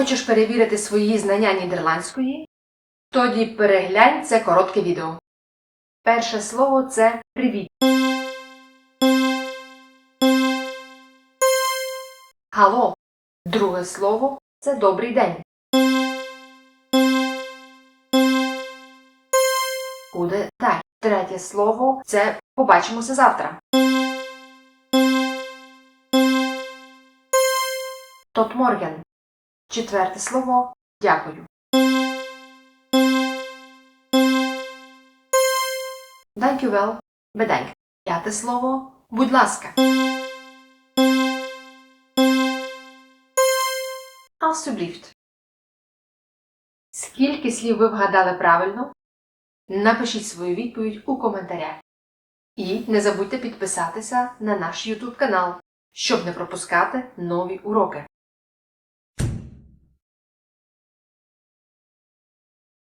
Хочеш перевірити свої знання нідерландської? Тоді переглянь це коротке відео. Перше слово це привіт. Гало. Друге слово це добрий день. Буде так. Третє слово це побачимося завтра. Tot morgen. Четверте слово дякую. Dankjewel. Bedankt. П'яте слово будь ласка. Alsjeblieft. Скільки слів ви вгадали правильно? Напишіть свою відповідь у коментарях. І не забудьте підписатися на наш YouTube канал, щоб не пропускати нові уроки.